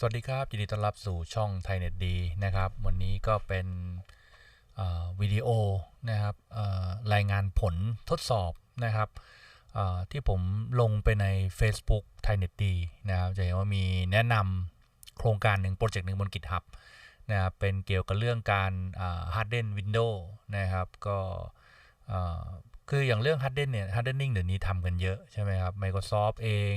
สวัสดีครับ ยินดีต้อนรับสู่ช่องไทยเน็ตดีนะครับ วันนี้ก็เป็นวิดีโอนะครับรายงานผลทดสอบนะครับที่ผมลงไปใน Facebook ไทยเน็ตดีนะครับจะเห็นว่ามีแนะนำโครงการหนึ่งโปรเจกต์หนึ่งบน GitHub นะครับเป็นเกี่ยวกับเรื่องการเอ่อ harden window นะครับ ก็ คืออย่างเรื่อง harden เนี่ย hardening เดี๋ยวนี้ทำกันเยอะใช่ไหมครับ Microsoft เอง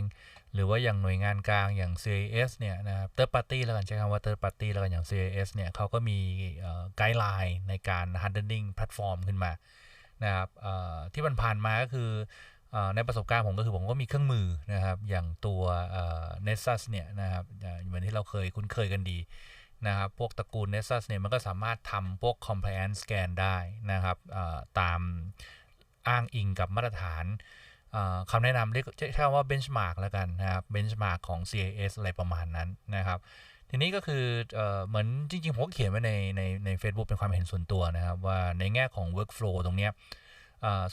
หรือว่าอย่างหน่วยงานกลางอย่าง CIS เนี่ยนะครับ third party แล้วกันใช้คำว่า third party แล้วกันอย่าง CIS เนี่ยเขาก็มีไกด์ไลน์ในการ hardening platform ขึ้นมานะครับที่มันผ่านมาก็คืออในประสบการณ์ผมก็คือผมก็มีเครื่องมือนะครับ อย่างตัวเอ่อ Nessus เนี่ยนะครับเอ่อเหมือนที่เราเคยคุ้นเคยกันดีนะครับ พวกตระกูล Nessus เนี่ยมันก็สามารถทำพวก compliance scan ได้นะครับตาม อ้างอิงกับมาตรฐานคำแนะนำเรียกใช้คำว่า benchmark แล้วกันนะครับ benchmark ของ CIS อะไรประมาณนั้นนะครับ ทีนี้ก็คือเออเหมือนจริงๆ ผมก็เขียนไว้ในในใน Facebook เป็นความเห็นส่วนตัวนะครับ ว่าในแง่ของ workflow ตรงเนี้ย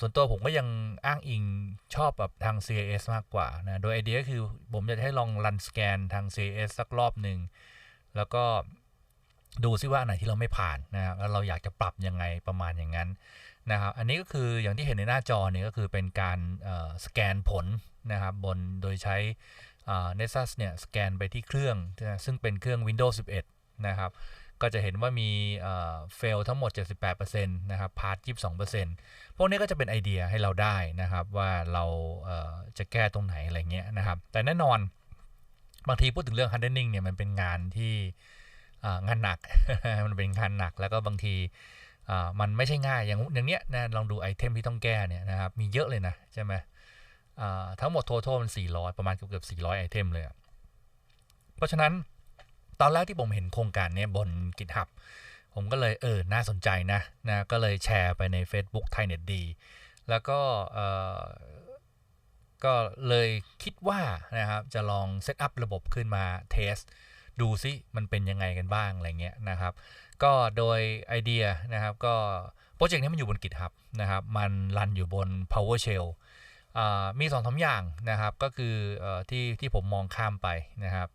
ส่วนตัวผมก็ยังอ้างอิงชอบแบบทาง CIS มากกว่านะ โดยไอเดียก็คือผมจะให้ลองรันสแกนทาง CIS สักรอบหนึ่ง แล้วก็ ดูซิว่าอันไหนที่เราไม่ผ่านนะครับแล้วเราอยากจะปรับยังไงประมาณอย่างนั้นนะครับอันนี้ก็คืออย่างที่เห็นในหน้าจอเนี่ยก็คือเป็นการสแกนผลนะครับบนโดยใช้ Nessus เนี่ยสแกนไปที่เครื่อง ซึ่งเป็นเครื่อง Windows 11 นะครับก็จะเห็นว่ามีเฟลทั้งหมด 78%นะครับพาร์ท22%พวกนี้ก็จะเป็นไอเดียให้เราได้นะครับ ว่าเราเจะแก้ตรงไหนอะไรเงี้ยนะครับ แต่แน่นอนบางทีพูดถึงเรื่อง hardening เนี่ยมันเป็นงานที่ งานหนัก มันเป็นงานหนักแล้วก็บางทีมันไม่ใช่ง่ายอย่างอย่างเนี้ยนะลองดูไอเทมที่ต้องแก้เนี่ยนะครับมีเยอะเลยนะใช่ไหมทั้งหมด total มัน 400 ประมาณเกือบเกือบ400 ไอเทมเลย เพราะฉะนั้นตอนแรกที่ผมเห็นโครงการเนี้ยบน GitHub ผมก็เลยเออ น่าสนใจนะนะก็เลยแชร์ไปใน Facebook ไทยเน็ตดีแล้วก็ก็เลยคิดว่านะครับจะลองเซตอัพระบบขึ้นมาเทส ดูซิมันเป็นยังไงกันบ้างอะไรเงี้ยนะครับ ก็โดยไอเดียนะครับก็โปรเจกต์นี้มันอยู่บน GitHub นะครับ มันรันอยู่บน PowerShell มีสองสาอย่างนะครับ ก็คืออที่ที่ผมมองข้ามไปนะครับ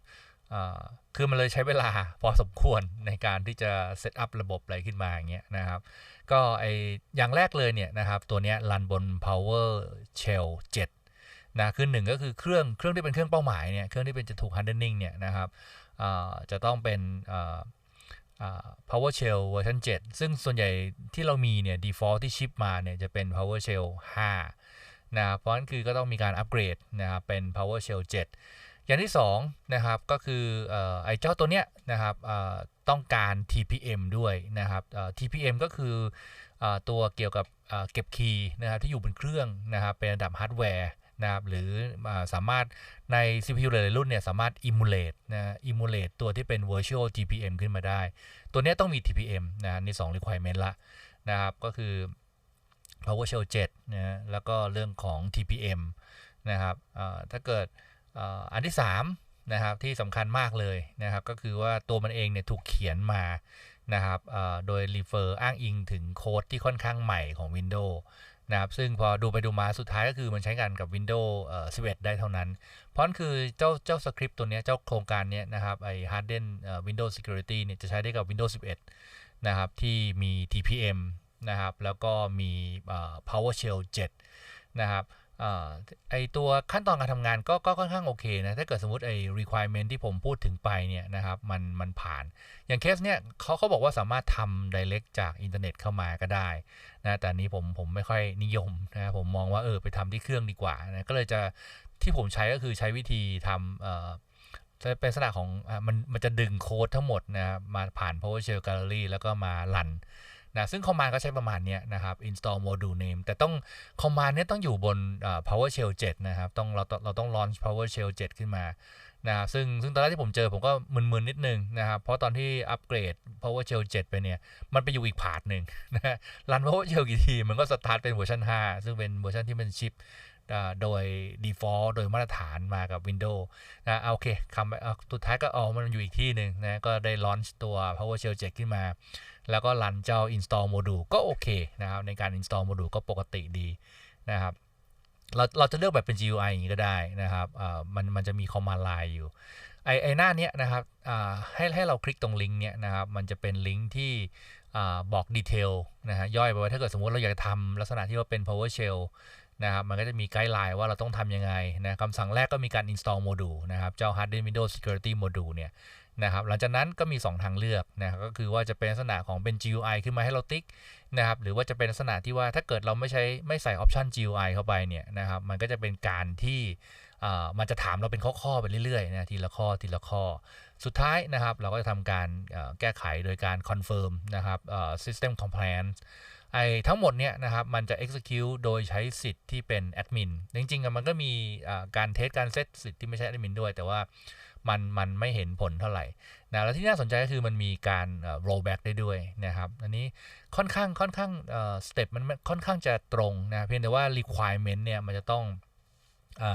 คือมันเลยใช้เวลาพอสมควรในการที่จะเซตอัพระบบอะไรขึ้นมาอย่างเงี้ยนะครับ ก็ไออย่างแรกเลยเนี่ยนะครับ ตัวเนี้ยรันบน PowerShell 7นะคือหนึ่งก็คือเครื่องเครื่องที่เป็นเครื่องเป้าหมายเนี่ยเครื่องที่เป็นจะถูก hardening เนี่ยนะครับ จะต้องเป็น PowerShell เวอร์ชัน7 ซึ่งส่วนใหญ่ที่เรามีเนี่ย default ที่ชิปมาเนี่ยจะเป็น PowerShell 5นะเพราะฉะนั้นคือก็ต้องมีการอัปเกรดนะครับเป็น PowerShell 7 อย่างที่2นะครับก็คือไอ้เจ้าตัวเนี้ยนะครับต้องการ TPM ด้วยนะครับ TPM ก็คือตัวเกี่ยวกับเก็บคีย์นะครับที่อยู่บนเครื่องนะครับเป็นระดับฮาร์ดแวร์ นะครับหรือสามารถใน CPU หลายรุ่นเนี่ยสามารถ emulate นะ emulate ตัวที่เป็น virtual GPM ขึ้นมาได้ ตัวนี้ต้องมี TPM นะใน2 requirement ละนะครับก็คือ PowerShell 7นะแล้วก็เรื่องของ TPM นะครับถ้าเกิดอันที่ 3 นะครับที่สำคัญมากเลยนะครับ ก็คือว่าตัวมันเองเนี่ยถูกเขียนมานะครับโดย refer อ้างอิงถึงโค้ดที่ค่อนข้างใหม่ของ Windows นะครับซึ่งพอดูไปดูมาสุดท้ายก็คือมันใช้งานกับ Windows เอ่อ11 ได้เท่านั้น เพราะคือเจ้าเจ้าสคริปต์ตัวนี้เจ้าโครงการนี้นะครับไอ้ Harden เอ่อ Windows Security เนี่ยจะใช้ได้กับ Windows 11 นะครับ ที่มี TPM นะครับ แล้วก็มีเอ่อ PowerShell 7 นะครับ ไอตัวขั้นตอนการทำงานก็ก็ค่อนข้างโอเคนะ ถ้าเกิดสมมติไอ requirement ที่ผมพูดถึงไปเนี่ยนะครับมันมันผ่าน อย่างเคสเนี่ยเขาเขาบอกว่าสามารถทำ direct จากอินเทอร์เน็ตเข้ามาก็ได้นะแต่นี้ผมผมไม่ค่อยนิยมนะผมมองว่าเออไปทำที่เครื่องดีกว่านะก็เลยจะที่ผมใช้ก็คือใช้วิธีทำเอ่อเป็นลักษณะของมันมันจะดึงโค้ดทั้งหมดนะมาผ่าน PowerShell Gallery แล้วก็มาลัน นะซึ่งคอมมานด์ก็ใช้ประมาณนี้นะครับ install module name แต่ต้องคอมมานด์เนี้ยต้องอยู่บน PowerShell 7 นะครับต้องเราเราต้อง launch PowerShell 7 ขึ้นมานะครับซึ่งซึ่งตอนแรกที่ผมเจอผมก็มึนๆนิดนึงนะครับ เพราะตอนที่อัปเกรด PowerShell 7 ไปเนี่ย มันไปอยู่อีกพาร์ทหนึ่งนะรัน PowerShell กี่ที มันก็สตาร์ทเป็นเวอร์ชัน5 ซึ่งเป็นเวอร์ชันที่เป็นชิป โดย default โดยมาตรฐานมากับ Windows นะโอเคคำสุดท้ายก็เอามันอยู่อีกที่หนึ่งนะก็ได้ launch ตัว PowerShell 7ขึ้นมา แล้วก็รันเจ้า install module ก็โอเคนะครับ ในการ install module ก็ปกติดีนะครับเราเราจะเลือกแบบเป็น GUI อย่างนี้ก็ได้นะครับมันมันจะมี command line อยู่ไอไอหน้าเนี้ยนะครับให้ให้เราคลิกตรงลิงก์เนี้ยนะครับ มันจะเป็นลิงก์ที่บอกดีเทลนะฮะย่อยไปว่าถ้าเกิดสมมติเราอยากทำลักษณะที่ว่าเป็น PowerShell นะครับมันก็จะมีไกด์ไลน์ว่าเราต้องทำยังไงนะคำสั่งแรกก็มีการ install module นะครับ เจ้า Harden Windows Security Module เนี่ยนะครับหลังจากนั้นก็มี 2 ทางเลือกนะครับก็คือว่าจะเป็นลักษณะของเป็น GUI ขึ้นมาให้เราติ๊กนะครับหรือว่าจะเป็นลักษณะที่ว่าถ้าเกิดเราไม่ใช้ไม่ใส่ออปชัน GUI เข้าไปเนี่ยนะครับมันก็จะเป็นการที่มันจะถามเราเป็นข้อๆไปเรื่อยๆนะทีละข้อทีละข้อ สุดท้ายนะครับเราก็จะทำการแก้ไขโดยการ confirm นะครับ system compliance ไอ้ทั้งหมดเนี่ยนะครับมันจะ execute โดยใช้สิทธิ์ที่เป็นแอดมินจริงๆมันก็มีการเทสการเซตสิทธิ์ที่ไม่ใช่แอดมินด้วย แต่ว่ามันมันไม่เห็นผลเท่าไหร่นะแล้วที่น่าสนใจก็คือมันมีการ rollback ได้ด้วยนะครับอันนี้ค่อนข้างค่อนข้างสเต็ปมันค่อนข้างจะตรงนะเพียงแต่ว่า requirement เนี่ยมันจะต้องอ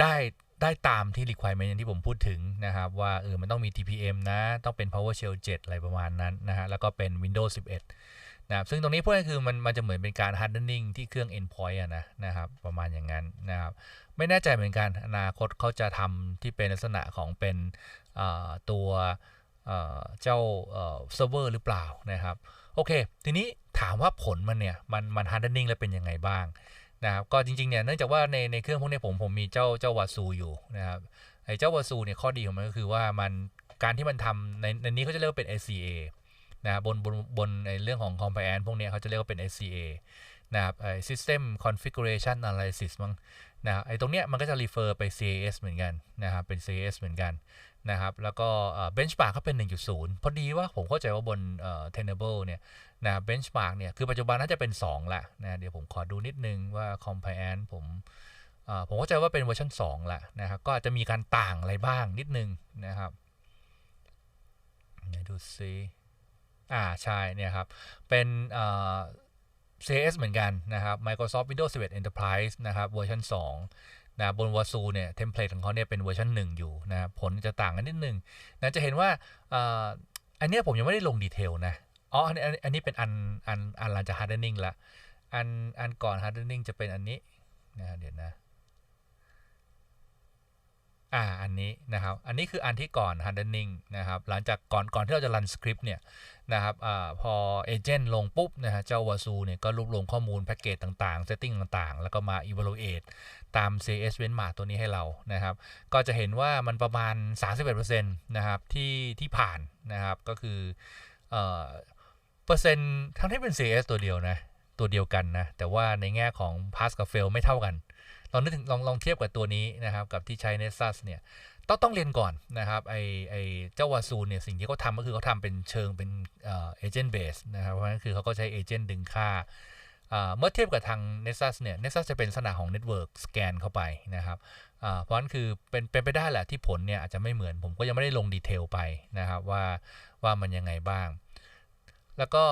ได้ได้ตามที่ requirement ที่ผมพูดถึงนะครับ ว่าเออมันต้องมี TPM นะ ต้องเป็น PowerShell 7 อะไรประมาณนั้นนะฮะแล้วก็เป็น Windows 11 นะครับซึ่งตรงนี้พวกนี้คือมันมันจะเหมือนเป็นการ hardening ที่เครื่อง endpoint อะนะนะครับประมาณอย่างนั้นนะครับไม่แน่ใจเหมือนกันอนาคตเขาจะทำที่เป็นลักษณะของเป็นตัวเจ้าเซิร์ฟเวอร์หรือเปล่านะครับโอเค ทีนี้ถามว่าผลมันเนี่ยมันมัน hardening แล้วเป็นยังไงบ้างนะครับก็จริงๆเนี่ยเนื่องจากว่าในในเครื่องพวกนี้ผมผมมีเจ้าเจ้าวาซูอยู่นะครับไอ้เจ้าวาซูเนี่ยข้อดีของมันก็คือว่ามันการที่มันทำในในนี้เขาจะเรียกว่าเป็น SCA นะบนบนบนในเรื่องของ compliance พวกนี้เขาจะเรียกว่าเป็น SCA นะครับไอ้ system configuration analysis มั้งนะไอ้ตรงเนี้ยมันก็จะ refer ไป CAS เหมือนกันนะครับเป็น CAS เหมือนกันนะครับแล้วก็ benchmark เขาเป็น 1.0 พอดีว่าผมเข้าใจว่าบน Tenable เนี่ยนะ benchmark เนี่ยคือปัจจุบันน่าจะเป็น 2 ละนะเดี๋ยวผมขอดูนิดนึงว่า compliance ผมผมเข้าใจว่าเป็นเวอร์ชัน2ละนะครับก็อาจจะมีการต่างอะไรบ้างนิดนึงนะครับดูซิ อ่าใช่เนี่ยครับ เป็นเอ่อ CS เหมือนกันนะครับ Microsoft Windows 11 Enterprise นะครับเวอร์ชัน2นะบน Wasu เนี่ยเทมเพลตของเขาเนี่ยเป็นเวอร์ชัน1 อยู่นะครับผลจะต่างกันนิดนึงนะจะเห็นว่าอันนี้ผมยังไม่ได้ลงดีเทลนะอ๋ออันนี้อันนี้เป็นอันอันอันหลังจาก hardening ละอันอันก่อน hardening จะเป็นอันนี้นะเดี๋ยวนะ อ่าอันนี้นะครับ อันนี้คืออันที่ก่อน hardening นะครับ หลังจากก่อนก่อนที่เราจะรันสคริปต์เนี่ยนะครับอ่าพอเอเจนต์ลงปุ๊บนะฮะเจ้าวาซูเนี่ยก็รวบรวมข้อมูลแพ็กเกจต่างๆ setting ต่างๆ แล้วก็มา evaluate ตาม CS benchmark ตัวนี้ให้เรานะครับ ก็จะเห็นว่ามันประมาณ 31%นะครับที่ที่ผ่านนะครับก็คือเอ่อเปอร์เซ็นต์ทั้งที่เป็น CS ตัวเดียวนะตัวเดียวกันนะแต่ว่าในแง่ของ pass กับ fail ไม่เท่ากัน ลองนึกถึงลองลองเทียบกับตัวนี้นะครับ กับที่ใช้ Nexus เนี่ยต้องต้องเรียนก่อนนะครับไอไอเจ้าวาซูเนี่ยสิ่งที่เขาทำก็คือเขาทำเป็นเชิงเป็นเอเจนต์เบสนะครับเพราะฉะนั้นคือเขาก็ใช้เอเจนต์ดึงค่าเมื่อเทียบกับทาง Nexus เนี่ย Nexus จะเป็นลักษณะของ Network Scan เข้าไปนะครับเพราะฉะนั้นคือเป็นเป็นไปได้แหละที่ผลเนี่ยอาจจะไม่เหมือนผมก็ยังไม่ได้ลงดีเทลไปนะครับว่าว่ามันยังไงบ้าง แล้วก็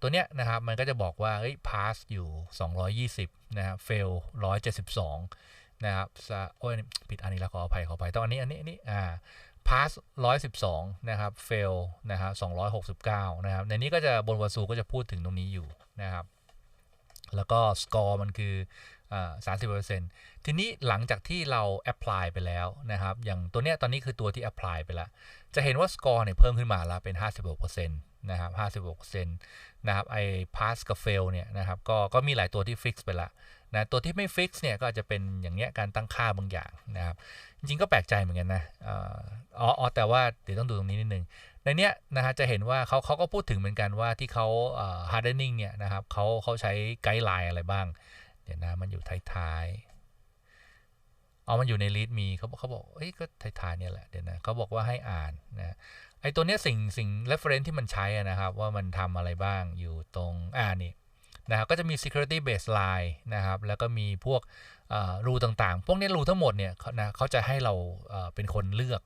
ตัวเนี้ยนะครับมันก็จะบอกว่าเฮ้ย pass อยู่ 220 นะครับ fail 172 นะครับโอ้ยผิดอันนี้แล้วขออภัยขออภัยต้องอันนี้อันนี้อันนี้อ่า pass 112 นะครับ fail นะครับ269 นะครับ ในนี้ก็จะบนวาซูก็จะพูดถึงตรงนี้อยู่นะครับ แล้วก็สกอร์มันคือสามสิบเปอร์เซ็นต์ทีนี้หลังจากที่เราแอพพลายไปแล้วนะครับ อย่างตัวเนี้ยตอนนี้คือตัวที่แอพพลายไปแล้ว จะเห็นว่าสกอร์เนี่ยเพิ่มขึ้นมาแล้วเป็น56%น นะครับ56%นนะครับไอ้ pass กับ fail เนี่ยนะครับก็ก็มีหลายตัวที่ fix ไปละนะตัวที่ไม่ fix เนี่ยก็อาจจะเป็นอย่างเงี้ยการตั้งค่าบางอย่างนะครับ จริงๆก็แปลกใจเหมือนกันนะอ๋ออ๋อแต่ว่าเดี๋ยวต้องดูตรงนี้นิดนึง ในเนี้ยนะฮะจะเห็นว่าเขาเขาก็พูดถึงเหมือนกันว่าที่เขา hardening เนี่ยนะครับเขาเขาใช้ไกด์ไลน์อะไรบ้าง เดี๋ยวนะมันอยู่ท้ายๆ เอามันอยู่ในลิสต์มีเขาเขาบอกเอ้ยก็ท้ายๆเนี่ยแหละเดี๋ยวนะเขาบอกว่าให้อ่านนะไอตัวนี้สิ่งสิ่ง reference ที่มันใช้นะครับ ว่ามันทำอะไรบ้างอยู่ตรงอ่านี่นะครับก็จะมี security baseline นะครับ แล้วก็มีพวกรูต่างๆ พวกนี้รูทั้งหมดเนี่ยนะเขาจะให้เราเป็นคนเลือก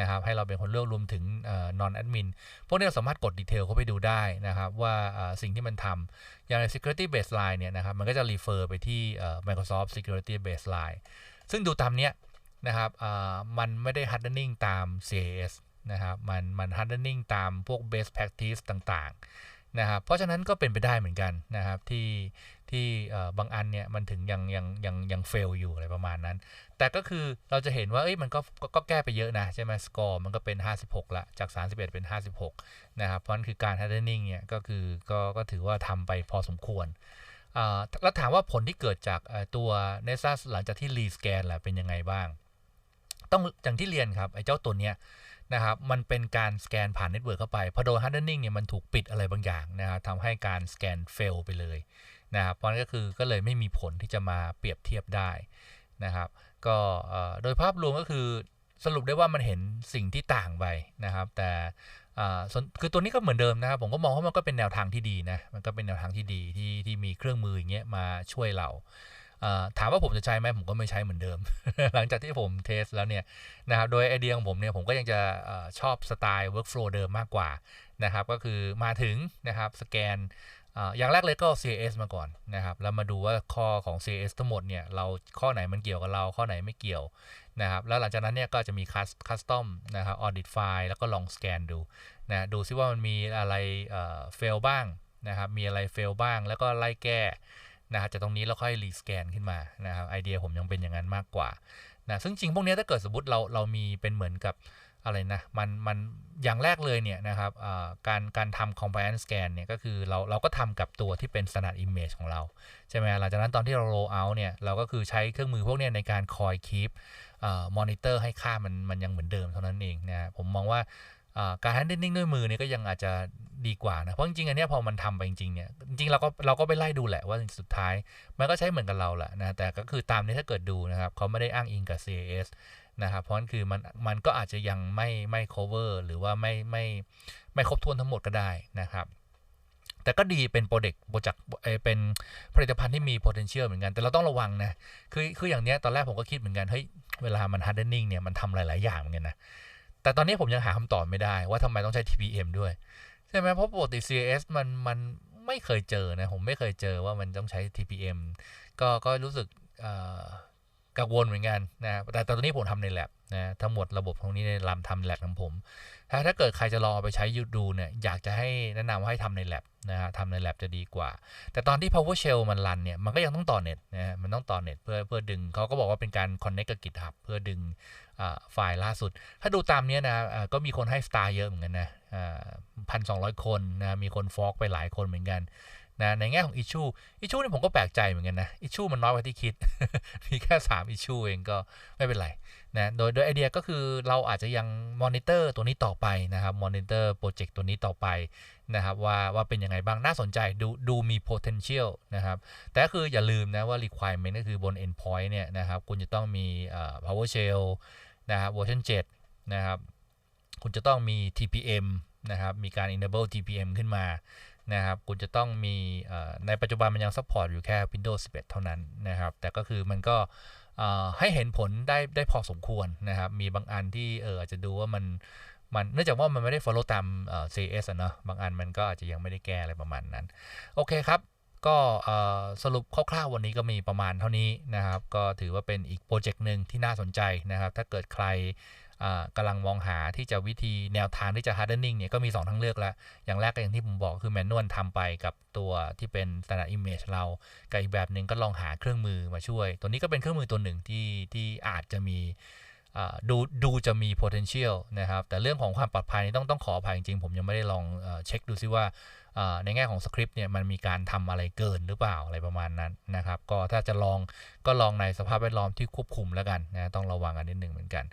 นะครับให้เราเป็นคนเลือกรวมถึง non admin พวกนี้เราสามารถกดดีเทลเข้าไปดูได้นะครับว่าสิ่งที่มันทำอย่างใน security baseline เนี่ยนะครับมันก็จะ refer ไปที่ Microsoft security baseline ซึ่งดูตามเนี้ยนะครับมันไม่ได้ hardening ตาม CAS นะครับมันมัน hardening ตามพวก best practice ต่างๆนะครับเพราะฉะนั้นก็เป็นไปได้เหมือนกันนะครับที่ที่บางอันเนี่ยมันถึงยังยังยังยังเฟลอยู่อะไรประมาณนั้น แต่ก็คือเราจะเห็นว่าเอ้ยมันก็ก็ก็แก้ไปเยอะนะใช่ไหมสกอร์มันก็เป็น 56 ละ จาก 31 เป็น 56 นะครับเพราะนั่นคือการ hardening เนี่ยก็คือก็ก็ถือว่าทำไปพอสมควร แล้วถามว่าผลที่เกิดจากตัว n e s a หลังจากที่รีสแกนแหละเป็นยังไงบ้าง ต้องอย่างที่เรียนครับ ไอ้เจ้าตัวเนี้ยนะครับมันเป็นการสแกนผ่านเน็ตเวิร์กเข้าไปพอโดน hardening เนี่ยมันถูกปิดอะไรบางอย่างนะครับทำให้การสแกนเฟลไปเลยนะครับเพราะนั่นก็คือก็เลยไม่มีผลที่จะมาเปรียบเทียบได้นะครับก็โดยภาพรวมก็คือสรุปได้ว่ามันเห็นสิ่งที่ต่างไปนะครับ แต่ คือตัวนี้ก็เหมือนเดิมนะครับผมก็มองว่ามันก็เป็นแนวทางที่ดีนะมันก็เป็นแนวทางที่ดีที่ที่มีเครื่องมืออย่างเงี้ยมาช่วยเราถามว่าผมจะใช้ไหมผมก็ไม่ใช้เหมือนเดิม หลังจากที่ผมเทสแล้วเนี่ยนะครับโดยไอเดียของผมเนี่ยผมก็ยังจะชอบสไตล์ workflow เดิมมากกว่านะครับก็คือมาถึงนะครับสแกน อย่างแรกเลยก็ CAS มาก่อนนะครับ แล้วมาดูว่าข้อของ CAS ทั้งหมดเนี่ยเราข้อไหนมันเกี่ยวกับเรา ข้อไหนไม่เกี่ยวนะครับ แล้วหลังจากนั้นเนี่ยก็จะมีคัสตอมนะครับ audit file แล้วก็ลองสแกนดูนะดูซิว่ามันมีอะไรเอ่อ fail บ้างนะครับมีอะไร fail บ้างแล้วก็ไล่แก้นะครับจากตรงนี้เราค่อยรีสแกนขึ้นมานะครับไอเดียผมยังเป็นอย่างนั้นมากกว่านะซึ่งจริงพวกนี้ถ้าเกิดสมมติเราเรามีเป็นเหมือนกับ อะไรนะมันมันอย่างแรกเลยเนี่ยนะครับการการทำ compliance scan เนี่ยก็คือเราเราก็ทำกับตัวที่เป็น standard image ของเรา ใช่ไหมหลังจากนั้นตอนที่เรา roll out เนี่ยเราก็คือใช้เครื่องมือพวกนี้ในการคอย keep มอนิเตอร์ให้ค่ามันมันยังเหมือนเดิมเท่านั้นเองนะผมมองว่าการ handling ด้วยมือเนี่ยก็ยังอาจจะดีกว่านะ เพราะจริงๆอันนี้พอมันทำไปจริงๆเนี่ยจริงๆเราก็เราก็ไปไล่ดูแหละว่าสุดท้าย มันก็ใช้เหมือนกับเราแหละนะแต่ก็คือตามนี้ถ้าเกิดดูนะครับเขาไม่ได้อ้างอิงกับ CAS นะครับเพราะนั่นคือมันมันก็อาจจะยังไม่ไม่ cover หรือว่าไม่ไม่ไม่ครบถ้วนทั้งหมดก็ได้นะครับ แต่ก็ดีเป็นโปรเจกต์โปรเจกต์เป็นผลิตภัณฑ์ที่มี potential เหมือนกัน แต่เราต้องระวังนะคือคืออย่างเนี้ยตอนแรกผมก็คิดเหมือนกันเฮ้ยเวลามัน hardening เนี่ยมันทำหลาย ๆ อย่างเหมือนกันนะแต่ตอนนี้ผมยังหาคำตอบไม่ได้ว่าทำไมต้องใช้ TPM ด้วยใช่ไหมเพราะปกติ CAS มันมันไม่เคยเจอนะผมไม่เคยเจอว่ามันต้องใช้ TPM ก็ก็รู้สึกอ กังวลเหมือนกันนะแต่ตอนนี้ผมทำใน lab นะทั้งหมดระบบตรงนี้ในลำทำ lab ของผม ถ้าถ้าเกิดใครจะลองเอาไปใช้ยูดูเนี่ยอยากจะให้แนะนำว่าให้ทำใน lab นะฮะทำใน lab จะดีกว่า แต่ตอนที่ PowerShell มันรันเนี่ยมันก็ยังต้องต่อเน็ตนะฮะมันต้องต่อเน็ตเพื่อเพื่อดึงเขาก็บอกว่าเป็นการ connect กับ GitHub เพื่อดึงไฟล์ล่าสุด ถ้าดูตามนี้นะก็มีคนให้สตาร์เยอะเหมือนกันนะพันสองร้อยคนนะมีคนฟอกไปหลายคนเหมือนกัน นะในแง่ของอิชูอิชูนี่ผมก็แปลกใจเหมือนกันนะอิชูมันน้อยกว่าที่คิด มีแค่3อิชูเองก็ไม่เป็นไรนะโดยโดยไอเดียก็คือเราอาจจะยังมอนิเตอร์ตัวนี้ต่อไปนะครับมอนิเตอร์โปรเจกต์ตัวนี้ต่อไปนะครับว่าว่าเป็นยังไงบ้างน่าสนใจดูดูมี potential นะครับแต่ก็คืออย่าลืมนะว่า requirement ก็คือบน endpoint เนี่ยนะครับคุณจะต้องมี PowerShell นะครับเวอร์ชัน7นะครับคุณจะต้องมี TPM นะครับมีการ enable TPM ขึ้นมา นะครับคุณจะต้องมีในปัจจุบันมันยัง support อยู่แค่ Windows 11 เท่านั้นนะครับ แต่ก็คือมันก็ให้เห็นผลได้ได้พอสมควรนะครับ มีบางอันที่เอออาจจะดูว่ามันมันเนื่องจากว่ามันไม่ได้ follow ตาม CS อะเนาะบางอันมันก็อาจจะยังไม่ได้แก้อะไรประมาณนั้น โอเคครับ ก็สรุปคร่าวๆวันนี้ก็มีประมาณเท่านี้นะครับ ก็ถือว่าเป็นอีกโปรเจกต์หนึ่งที่น่าสนใจนะครับ ถ้าเกิดใคร กำลังมองหาที่จะวิธีแนวทางที่จะ hardening เนี่ยก็มี 2ทั้งเลือกแล้ว อย่างแรกก็อย่างที่ผมบอกคือแมนนวลทำไปกับตัวที่เป็น standard image เรากับอีกแบบหนึ่งก็ลองหาเครื่องมือมาช่วย ตัวนี้ก็เป็นเครื่องมือตัวหนึ่งที่ที่อาจจะมีดูดูจะมี potential นะครับ แต่เรื่องของความปลอดภัยต้องต้องขออภัยจริงๆ ผมยังไม่ได้ลองเช็คดูซิว่า ในแง่ของสคริปต์เนี่ยมันมีการทำอะไรเกินหรือเปล่าอะไรประมาณนั้นนะครับ ก็ถ้าจะลองก็ลองในสภาพแวดล้อมที่ควบคุมแล้วกันนะต้องระวังกันนิดหนึ่งเหมือนกัน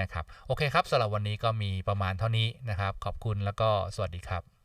นะครับโอเคครับสำหรับวันนี้ก็มีประมาณเท่านี้นะครับ ขอบคุณแล้วก็สวัสดีครับ